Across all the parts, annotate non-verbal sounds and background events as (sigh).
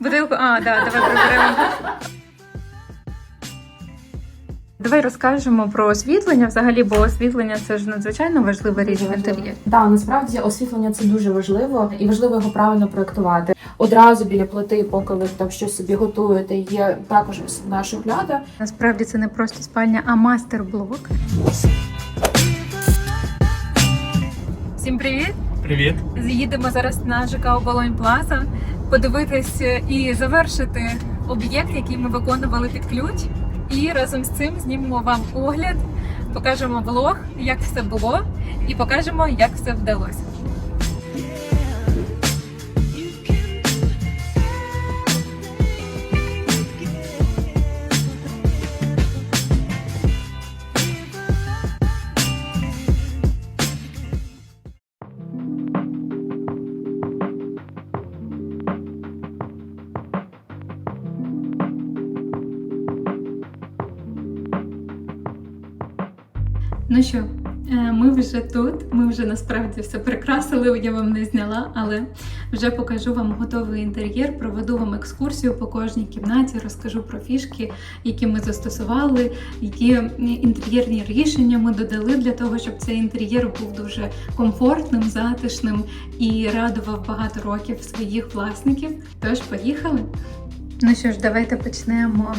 Бутилку, а, да, давай приберемо. Давай розкажемо про освітлення взагалі, бо освітлення це ж надзвичайно важлива річ в інтер'єрі. Так, насправді освітлення це дуже важливо, і важливо його правильно проектувати. Одразу біля плити, поки ви там щось собі готуєте, є також наша шухляда. Насправді це не просто спальня, а мастер-блок. Всім привіт! Привіт. Їдемо зараз на ЖК Оболонь Плаза подивитись і завершити об'єкт, який ми виконували під ключ. І разом з цим знімемо вам огляд, покажемо влог, як все було, і покажемо, як все вдалося. Вже тут. Ми вже насправді все прикрасили. Я вам не зняла, але вже покажу вам готовий інтер'єр, проведу вам екскурсію по кожній кімнаті, розкажу про фішки, які ми застосували, які інтер'єрні рішення ми додали для того, щоб цей інтер'єр був дуже комфортним, затишним і радував багато років своїх власників. Тож, поїхали. Ну що ж, давайте почнемо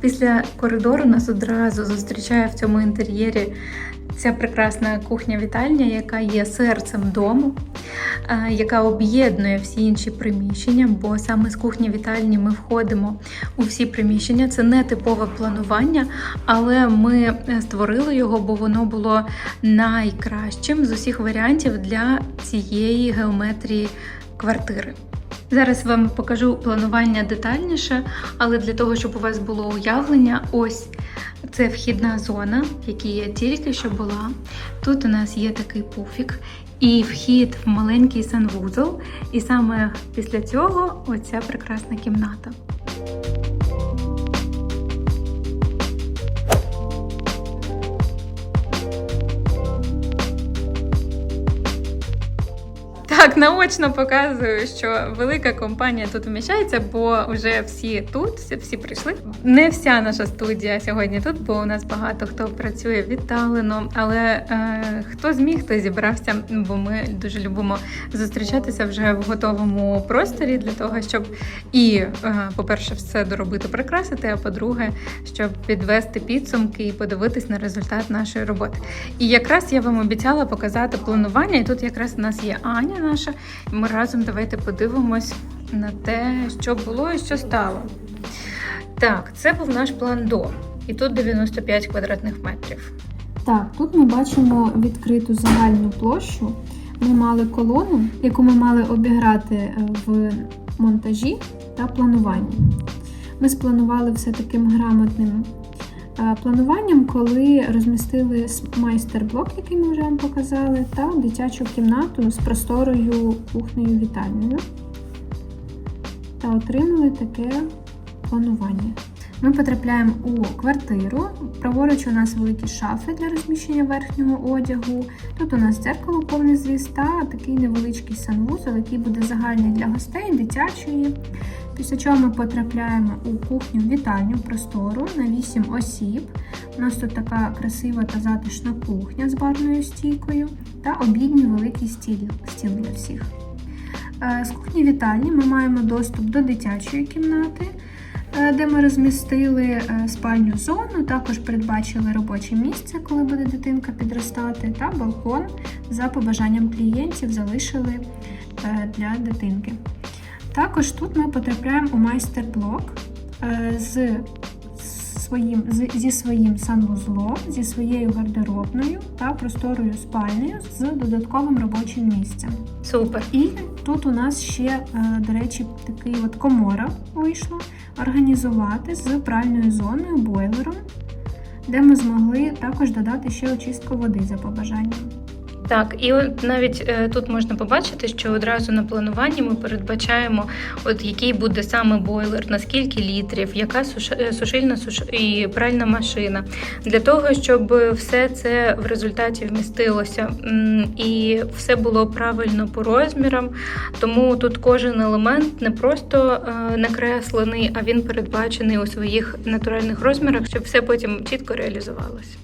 Після коридору нас одразу зустрічає в цьому інтер'єрі ця прекрасна кухня-вітальня, яка є серцем дому, яка об'єднує всі інші приміщення, бо саме з кухні-вітальні ми входимо у всі приміщення. Це не типове планування, але ми створили його, бо воно було найкращим з усіх варіантів для цієї геометрії квартири. Зараз вам покажу планування детальніше, але для того, щоб у вас було уявлення, ось це вхідна зона, в якій я тільки що була. Тут у нас є такий пуфік і вхід в маленький санвузол. І саме після цього оця прекрасна кімната. Так, наочно показую, що велика компанія тут вміщається, бо вже всі тут, всі, всі прийшли. Не вся наша студія сьогодні тут, бо у нас багато хто працює віддалено. Але е, хто зміг, той зібрався, бо ми дуже любимо зустрічатися вже в готовому просторі для того, щоб і, е, по-перше, все доробити, прикрасити, а по-друге, щоб підвести підсумки і подивитись на результат нашої роботи. І якраз я вам обіцяла показати планування, і тут якраз у нас є Аня наша. І ми разом давайте подивимось на те, що було і що стало. Так, це був наш план до. І тут 95 квадратних метрів. Так, тут ми бачимо відкриту загальну площу. Ми мали колону, яку ми мали обіграти е, в монтажі та плануванні. Ми спланували все таким грамотним плануванням, коли розмістили майстер-блок, який ми вже вам показали, та дитячу кімнату з просторою кухнею вітальною. Та отримали таке планування. Ми потрапляємо у квартиру. Праворуч у нас великі шафи для розміщення верхнього одягу. Тут у нас дзеркало повний зріз та такий невеличкий санвузол, який буде загальний для гостей, дитячої. Після чого ми потрапляємо у кухню вітальню простору на 8 осіб. У нас тут така красива та затишна кухня з барною стійкою та обідній великий стіл, стіл для всіх. Е, З кухні вітальні ми маємо доступ до дитячої кімнати, е, де ми розмістили е, спальню зону, також передбачили робоче місце, коли буде дитинка підростати, та балкон за побажанням клієнтів залишили для дитинки. Також тут ми потрапляємо у майстер-блок е, з своїм, зі своїм санвузлом, зі своєю гардеробною та просторою спальнею з додатковим робочим місцем. Супер. І тут у нас ще, е, до речі, такий от комора вийшло організувати з пральною зоною, бойлером, де ми змогли також додати ще очистку води за побажанням. Так, і от навіть е, тут можна побачити, що одразу на плануванні ми передбачаємо, от який буде саме бойлер, на скільки літрів, яка суш... е, сушильна суш... і пральна машина, для того, щоб все це в результаті вмістилося і все було правильно по розмірам. Тому тут кожен елемент не просто е, накреслений, а він передбачений у своїх натуральних розмірах, щоб все потім чітко реалізувалося.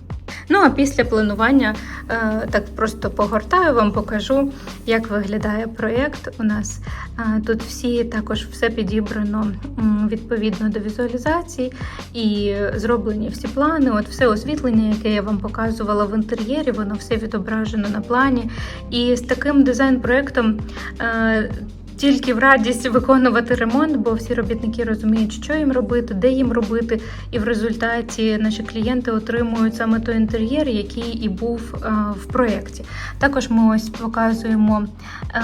Ну а після планування е, так просто погортаю вам, покажу, як виглядає проєкт. У нас Е, тут всі також все підібрано відповідно до візуалізації і зроблені всі плани. От все освітлення, яке я вам показувала в інтер'єрі, воно все відображено на плані. І з таким дизайн-проєктом. Тільки в радість виконувати ремонт, бо всі робітники розуміють, що їм робити, де їм робити, і в результаті наші клієнти отримують саме той інтер'єр, який і був е, в проєкті. Також ми ось показуємо е,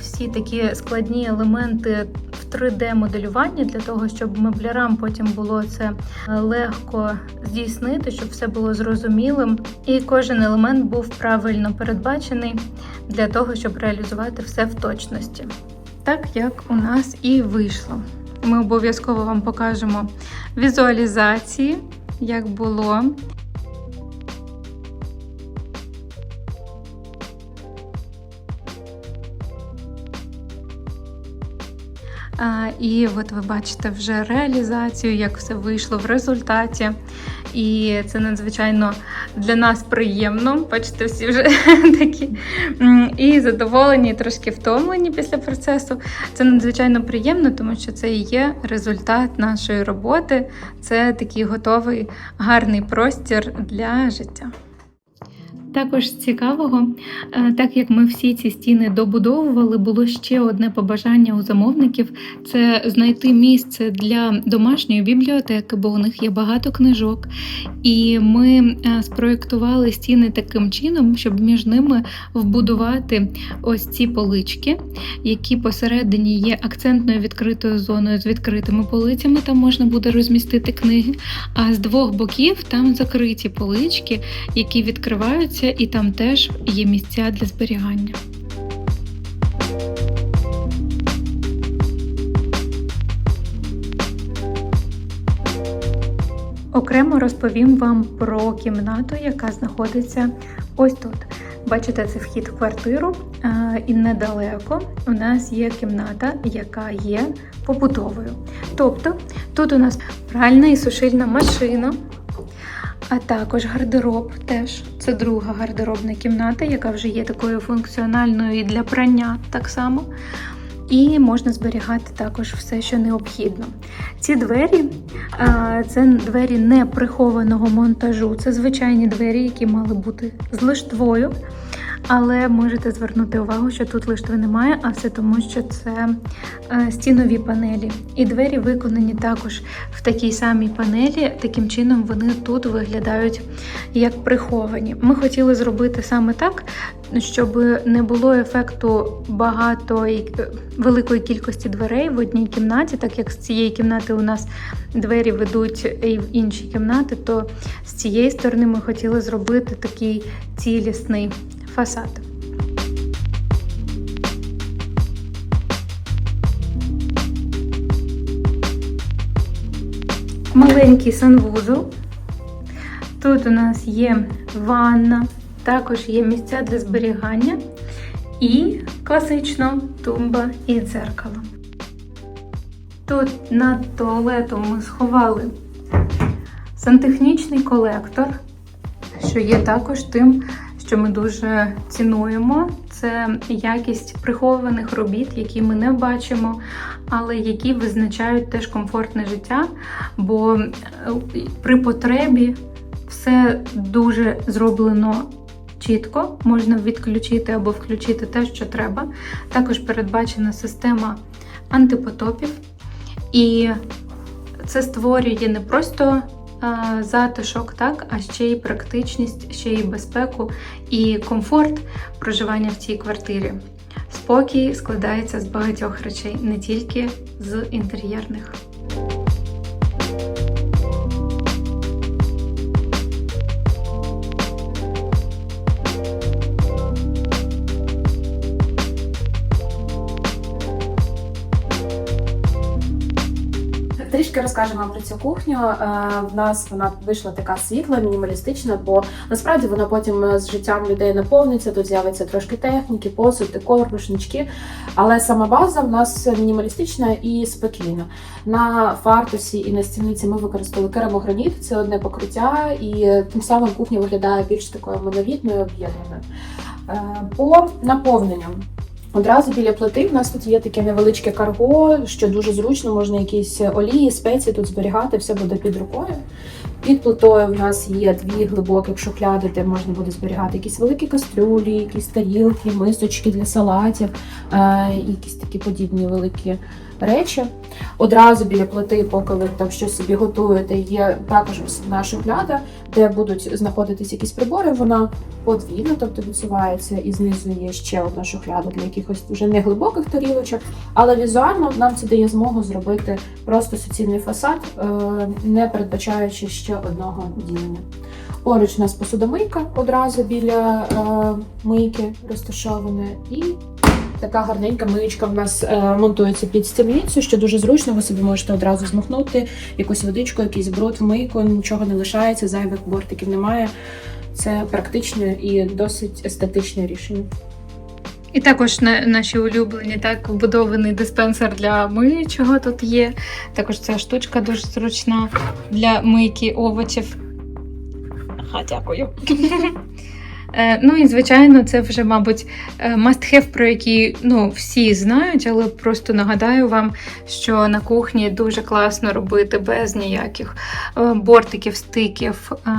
всі такі складні елементи в 3D-моделюванні для того, щоб меблярам потім було це е, легко здійснити, щоб все було зрозумілим, і кожен елемент був правильно передбачений для того, щоб реалізувати все в точності. Так як у нас і вийшло. Ми обов'язково вам покажемо візуалізації, як було. І от ви бачите вже реалізацію, як все вийшло в результаті. І це надзвичайно для нас приємно. Бачите, всі вже (laughs) такі і задоволені, і трошки втомлені після процесу. Це надзвичайно приємно, тому що це і є результат нашої роботи. Це такий готовий гарний простір для життя. Також цікавого, е, так як ми всі ці стіни добудовували, було ще одне побажання у замовників це знайти місце для домашньої бібліотеки, бо у них є багато книжок. І ми е, спроєктували стіни таким чином, щоб між ними вбудувати ось ці полички, які посередині є акцентною відкритою зоною з відкритими полицями. Там можна буде розмістити книги. А з двох боків там закриті полички, які відкриваються, і там теж є місця для зберігання. Окремо розповім вам про кімнату, яка знаходиться ось тут. Бачите, це вхід в квартиру, і недалеко у нас є кімната, яка є побутовою. Тобто тут у нас пральна і сушильна машина, а також гардероб теж. Це друга гардеробна кімната, яка вже є такою функціональною і для прання так само. І можна зберігати також все, що необхідно. Ці двері це двері не прихованого монтажу. Це звичайні двері, які мали бути з лиштвою. Але можете звернути увагу, що тут лиштви немає, а все тому, що це е, стінові панелі. І двері виконані також в такій самій панелі. Таким чином вони тут виглядають як приховані. Ми хотіли зробити саме так, щоб не було ефекту багато е, великої кількості дверей в одній кімнаті, так як з цієї кімнати у нас двері ведуть і в інші кімнати, то з цієї сторони ми хотіли зробити такий цілісний фасад. Маленький санвузол. Тут у нас є ванна, також є місця для зберігання і класично тумба і дзеркало. Тут над туалетом ми сховали сантехнічний колектор, що є також тим, що ми дуже цінуємо. Це якість прихованих робіт, які ми не бачимо, але які визначають теж комфортне життя, бо е, при потребі все дуже зроблено чітко, можна відключити або включити те, що треба. Також передбачена система антипотопів, і це створює не просто затишок, так, а ще й практичність, ще й безпеку і комфорт проживання в цій квартирі. Спокій складається з багатьох речей, не тільки з інтер'єрних. Розкажемо вам про цю кухню. Е, В нас вона вийшла така світла, мінімалістична, бо насправді вона потім е, з життям людей наповниться. Тут з'явиться трошки техніки, посуд, декор, рушнички. Але сама база в нас мінімалістична і спокійна. На фартусі і на стільниці ми використали керамограніт, це одне покриття, і тим самим кухня виглядає більш такою монолітною, об'єднаною. Е, По наповненню. Одразу біля плити в нас тут є таке невеличке карго, що дуже зручно, можна якісь олії, спеції тут зберігати, все буде під рукою. Під плитою в нас є дві глибоких шухляди, де можна буде зберігати якісь великі кастрюлі, якісь тарілки, мисочки для салатів, е, якісь такі подібні великі речі. Одразу біля плити, поки ви там щось собі готуєте, є також шухляда, де будуть знаходитись якісь прибори. Вона подвійна, тобто відсувається, і знизу є ще одна шухляда для якихось вже не глибоких тарілочок. Але візуально нам це дає змогу зробити просто суцільний фасад, е, не передбачаючи ще одного ділення. Поруч у нас посудомийка одразу біля е, мийки розташована, і така гарненька миючка в нас е, монтується під стільницю, що дуже зручно. Ви собі можете одразу змахнути якусь водичку, якийсь бруд в мийку, нічого не лишається, зайвих бортиків немає. Це практичне і досить естетичне рішення. І також на, наші улюблені так вбудований диспенсер для миючого тут є. Також ця штучка дуже зручна для мийки овочів. Ага, дякую. (laughs) Е, Ну і звичайно, це вже, мабуть, мастхев, про який ну, всі знають, але просто нагадаю вам, що на кухні дуже класно робити без ніяких е, бортиків, стиків, е,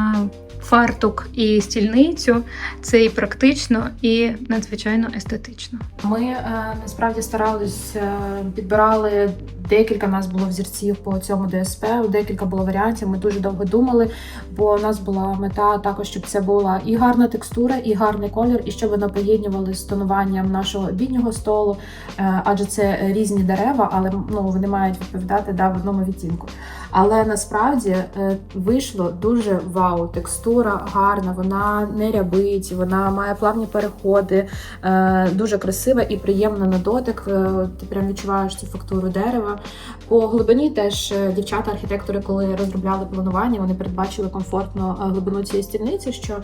фартук і стільницю. Це і практично, і надзвичайно естетично. Ми е, насправді старались, е, підбирали декілька. Нас було взірців по цьому ДСП, декілька було варіантів. Ми дуже довго думали, бо у нас була мета також, щоб це була і гарна текстура, і гарний колір, і щоб воно поєднували з тонуванням нашого обіднього столу, е, адже це різні дерева, але ну вони мають відповідати да, в одному відтінку. Але насправді е, вийшло дуже вау. Текстура гарна, вона не рябить, вона має плавні переходи, е, дуже красива і приємна на дотик. Е, Ти прям відчуваєш цю фактуру дерева. По глибині теж дівчата-архітектори, коли розробляли планування, вони передбачили комфортно глибину цієї стільниці, що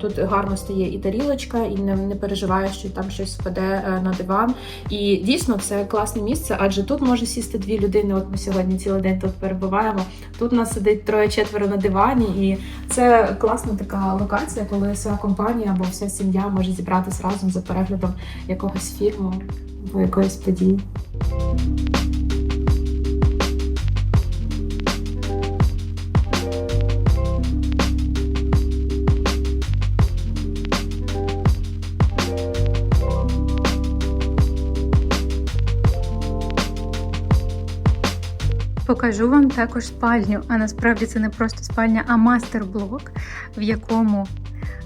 тут гарно стає і тарілочка, і не, переживаєш, що там щось впаде на диван. І дійсно це класне місце, адже тут може сісти дві людини. От ми сьогодні цілий день тут перебуваємо. Тут у нас сидить троє-четверо на дивані, і це класна така локація, коли вся компанія або вся сім'я може зібратися разом за переглядом якогось фільму або якоїсь події. Покажу вам також спальню, а насправді це не просто спальня, а мастер-блок, в якому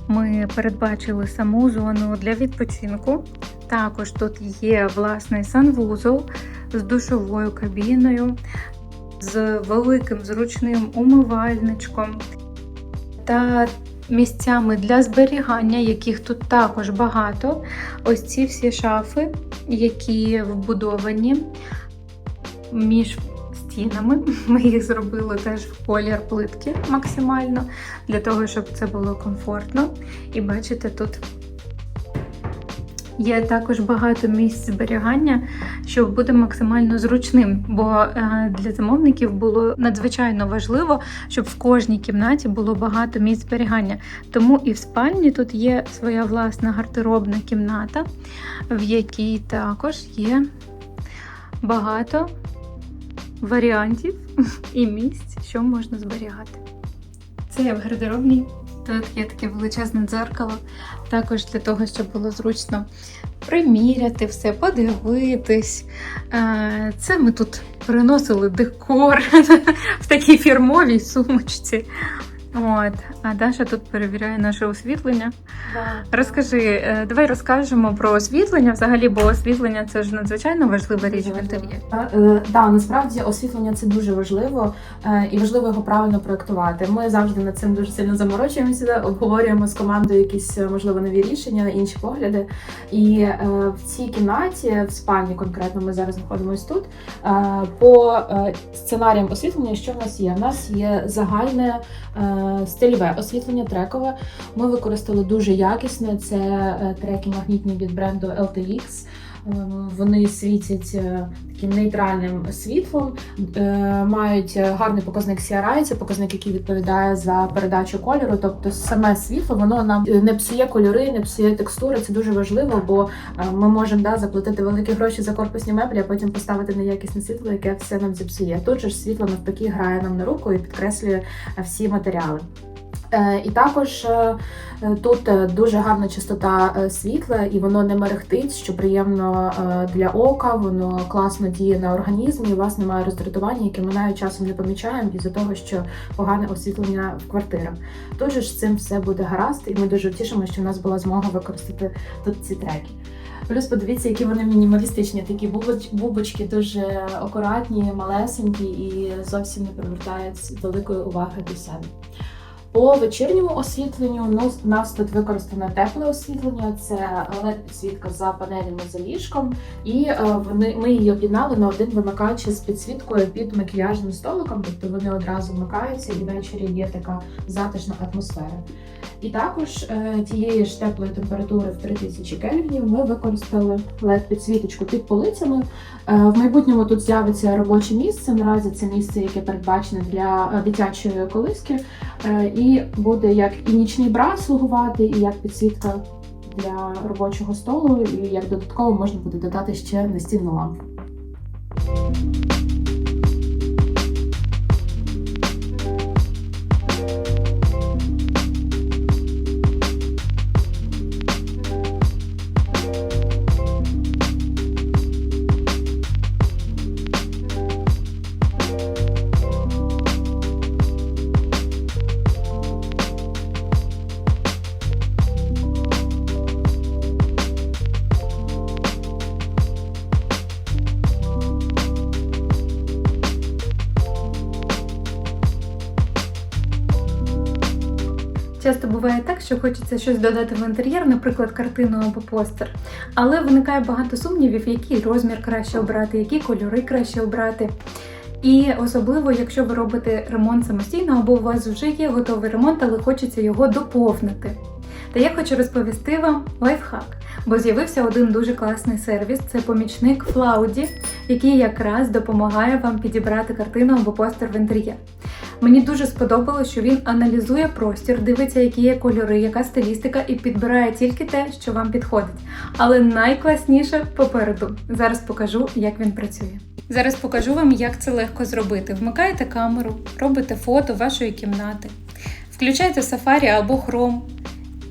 ми передбачили саму зону для відпочинку. Також тут є власний санвузол з душовою кабіною, з великим зручним умивальничком та місцями для зберігання, яких тут також багато. Ось ці всі шафи, які вбудовані між стінами. (laughs) Ми їх зробили теж в колір плитки максимально, для того, щоб це було комфортно. І бачите, тут є також багато місць зберігання, що буде максимально зручним. Бо е, для замовників було надзвичайно важливо, щоб в кожній кімнаті було багато місць зберігання. Тому і в спальні тут є своя власна гардеробна кімната, в якій також є багато варіантів і місць, що можна зберігати. Це я в гардеробній. Тут є таке величезне дзеркало, також для того, щоб було зручно приміряти все, подивитись. Е, Це ми тут приносили декор (laughs) в такій фірмовій сумочці. От. А Даша тут перевіряє наше освітлення. Розкажи, е, давай розкажемо про освітлення взагалі, бо освітлення це ж надзвичайно важлива річ в інтер'єрі. Е, Да, насправді освітлення це дуже важливо е, і важливо його правильно проектувати. Ми завжди над цим дуже сильно заморочуємося, обговорюємо з командою якісь е, можливо нові рішення, інші погляди. І е, в цій кімнаті, в спальні конкретно, ми зараз знаходимося тут. е, По е, сценаріям освітлення, що в нас є? У нас є загальне е, стильове освітлення трекове. Ми використали дуже якісне. Це е, треки магнітні від бренду LTX. Е, Вони світять е, таким нейтральним світлом, мають гарний показник CRI, це показник, який відповідає за передачу кольору. Тобто саме світло воно нам не псує кольори, не псує текстури. Це дуже важливо, бо ми можемо да, заплатити великі гроші за корпусні меблі, а потім поставити неякісне світло, яке все нам зіпсує. Тут же ж світло навпаки грає нам на руку і підкреслює всі матеріали. Е, І також е, е, тут дуже гарна чистота е, світла, і воно не мерехтить, що приємно для ока, воно класно діє на організм, і у вас немає роздратування, яке ми навіть часом не помічаємо із-за того, що погане освітлення в квартирах. Тут же ж з цим все буде гаразд, і ми дуже тішимо, що в нас була змога використати тут ці треки. Плюс подивіться, які вони мінімалістичні, такі бубоч- бубочки дуже акуратні, малесенькі і зовсім не привертають великої уваги до себе. По вечірньому освітленню ну, у нас тут використано тепле освітлення, це led підсвітка за панелями за ліжком, і е, вони ми її об'єднали на один вимикач з підсвіткою під макіяжним столиком, тобто вони одразу вмикаються, і ввечері є така затишна атмосфера. І також е, тієї ж теплої температури в 3000 кельвінів ми використали led підсвіточку під полицями. Е, в майбутньому тут з'явиться робоче місце. Наразі це місце, яке передбачене для дитячої колиски. Е, І буде як і нічний бра слугувати, і як підсвітка для робочого столу, і як додатково можна буде додати ще настільну лампу. Часто буває так, що хочеться щось додати в інтер'єр, наприклад, картину або постер. Але виникає багато сумнівів, який розмір краще обрати, які кольори краще обрати. І особливо, якщо ви робите ремонт самостійно, або у вас вже є готовий ремонт, але хочеться його доповнити. Та я хочу розповісти вам лайфхак, бо з'явився один дуже класний сервіс це помічник Флауді, який якраз допомагає вам підібрати картину або постер в інтер'єр. Мені дуже сподобалось, що він аналізує простір, дивиться, які є кольори, яка стилістика, і підбирає тільки те, що вам підходить. Але найкласніше попереду. Зараз покажу, як він працює. Зараз покажу вам, як це легко зробити. Вмикаєте камеру, робите фото вашої кімнати, включаєте Safari або Chrome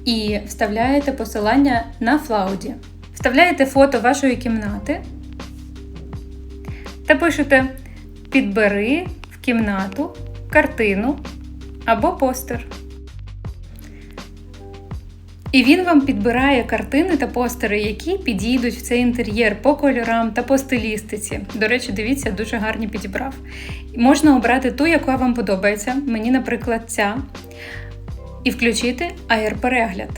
і вставляєте посилання на Флауді. Вставляєте фото вашої кімнати та пишете Підбери в кімнату картину або постер. І він вам підбирає картини та постери, які підійдуть в цей інтер'єр по кольорам та по стилістиці. До речі, дивіться, дуже гарні підібрав. Можна обрати ту, яка вам подобається. Мені, наприклад, ця. І включити AR-перегляд.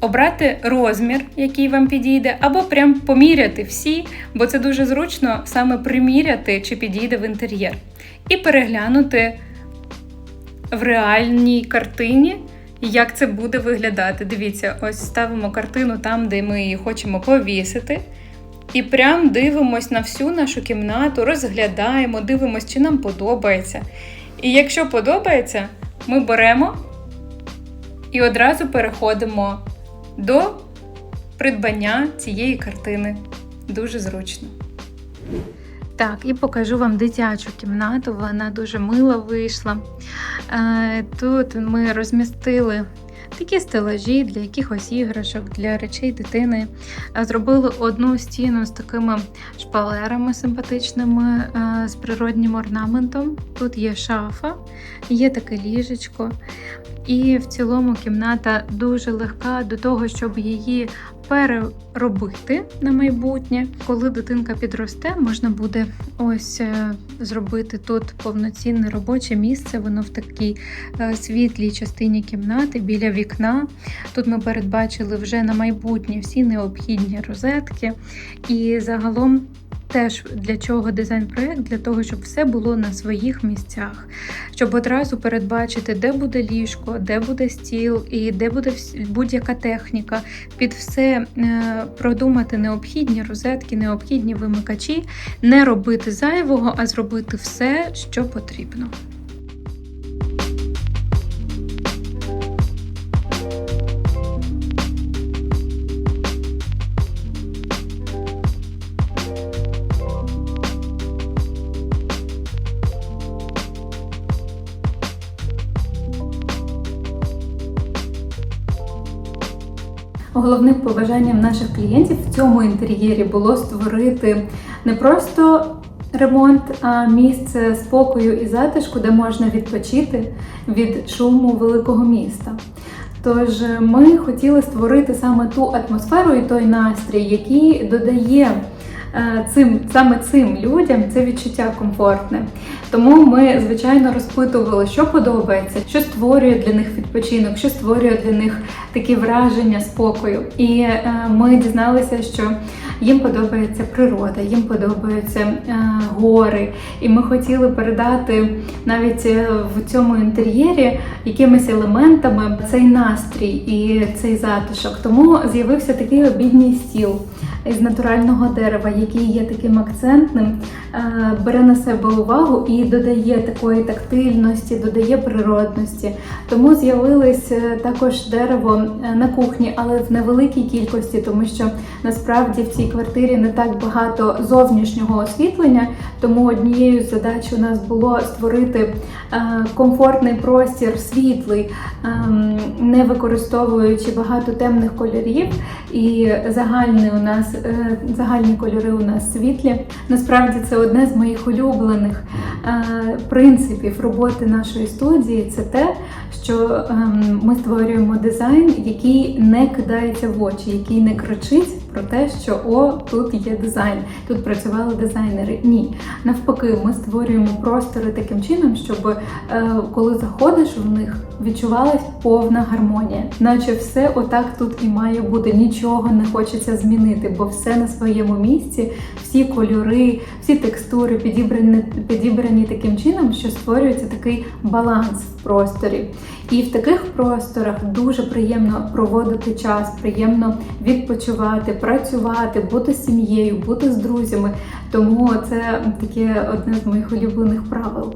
Обрати розмір, який вам підійде, або прям поміряти всі, бо це дуже зручно саме приміряти, чи підійде в інтер'єр. І переглянути в реальній картині, як це буде виглядати. Дивіться, ось ставимо картину там, де ми її хочемо повісити. І прям дивимось на всю нашу кімнату, розглядаємо, дивимось, чи нам подобається. І якщо подобається, ми беремо і одразу переходимо до придбання цієї картини. Дуже зручно. Так, і покажу вам дитячу кімнату. Вона дуже мила вийшла. Е, Тут ми розмістили такі стелажі для якихось іграшок, для речей дитини. Е, Зробили одну стіну з такими шпалерами симпатичними е, з природнім орнаментом. Тут є шафа, є таке ліжечко. І в цілому кімната дуже легка до того, щоб її переробити на майбутнє. Коли дитинка підросте, можна буде ось е, зробити тут повноцінне робоче місце. Воно в такій е, світлій частині кімнати біля вікна. Тут ми передбачили вже на майбутнє всі необхідні розетки. І загалом теж для чого дизайн-проект? Для того, щоб все було на своїх місцях, щоб одразу передбачити, де буде ліжко, де буде стіл і де буде будь-яка техніка. Під все е, продумати необхідні розетки, необхідні вимикачі, не робити зайвого, а зробити все, що потрібно. Головним побажанням наших клієнтів в цьому інтер'єрі було створити не просто ремонт, а місце спокою і затишку, де можна відпочити від шуму великого міста. Тож ми хотіли створити саме ту атмосферу і той настрій, який додає е, цим саме цим людям це відчуття комфортне. Тому ми, звичайно, розпитували, що подобається, що створює для них відпочинок, що створює для них такі враження спокою. І е, ми дізналися, що їм подобається природа, їм подобаються е, гори. І ми хотіли передати навіть е, в цьому інтер'єрі якимись елементами цей настрій і цей затишок. Тому з'явився такий обідній стіл із натурального дерева, який є таким акцентним, е, бере на себе увагу і додає такої тактильності, додає природності. Тому з'явилось також дерево на кухні, але в невеликій кількості, тому що насправді в цій квартирі не так багато зовнішнього освітлення. Тому однією з задач у нас було створити е, комфортний простір, світлий, ем, не використовуючи багато темних кольорів. І загальний у нас е, загальні кольори у нас світлі. Насправді це одне з моїх улюблених е, принципів роботи нашої студії. Це те, що ем, ми створюємо дизайн, який не кидається в очі, який не кричить про те, що о, тут є дизайн, тут працювали дизайнери. Ні, навпаки, ми створюємо простори таким чином, щоб е, коли заходиш в них, відчувалась повна гармонія, наче все отак тут і має бути. Нічого не хочеться змінити, бо все на своєму місці, всі кольори, всі текстури підібрані, підібрані таким чином, що створюється такий баланс в просторі. І в таких просторах дуже приємно проводити час, приємно відпочивати, працювати, бути з сім'єю, бути з друзями. Тому це таке одне з моїх улюблених правил.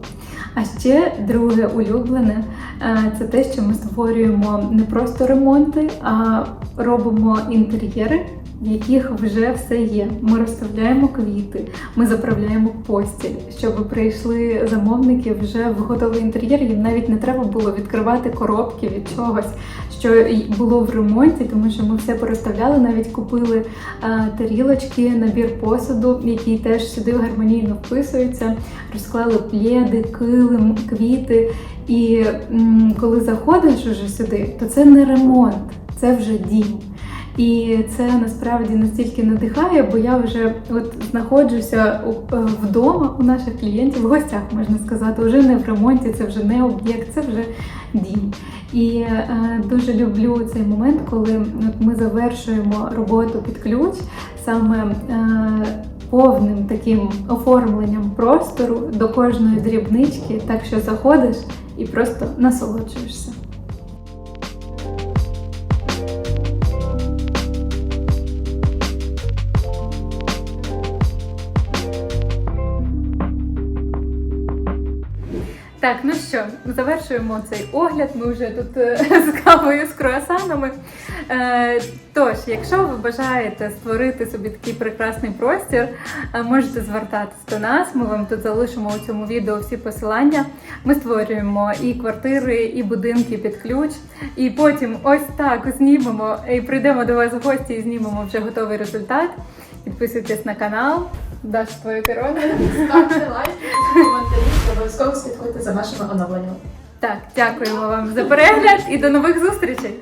А ще друге улюблене е, це те, що ми створюємо не просто ремонти, а робимо інтер'єри. В яких вже все є. Ми розставляємо квіти, ми заправляємо постіль, щоб прийшли замовники вже в готовий інтер'єр. Їм навіть не треба було відкривати коробки від чогось, що було в ремонті, тому що ми все порозставляли, навіть купили е, тарілочки, набір посуду, який теж сюди гармонійно вписується. Розклали плєди, килим, квіти. І м, коли заходиш уже сюди, то це не ремонт, це вже дім. І це насправді настільки надихає, бо я вже от знаходжуся е, вдома у наших клієнтів, в гостях можна сказати, вже не в ремонті, це вже не об'єкт, це вже дім. І е, дуже люблю цей момент, коли от ми завершуємо роботу під ключ саме. Е, Повним таким оформленням простору до кожної дрібнички, так що заходиш і просто насолоджуєшся. Так, ну що, завершуємо цей огляд. Ми вже тут е, (laughs) з кавою з круасанами. Е, тож, якщо ви бажаєте створити собі такий прекрасний простір, е, можете звертатись до нас. Ми вам тут залишимо у цьому відео всі посилання. Ми створюємо і квартири, і будинки під ключ. І потім ось так знімемо і прийдемо до вас в гості і знімемо вже готовий результат. Підписуйтесь на канал. Даш твою керовину. Ставте лайки, коментарі, обов'язково слідкуйте за нашими оновленнями. Так, дякуємо вам за перегляд і до нових зустрічей!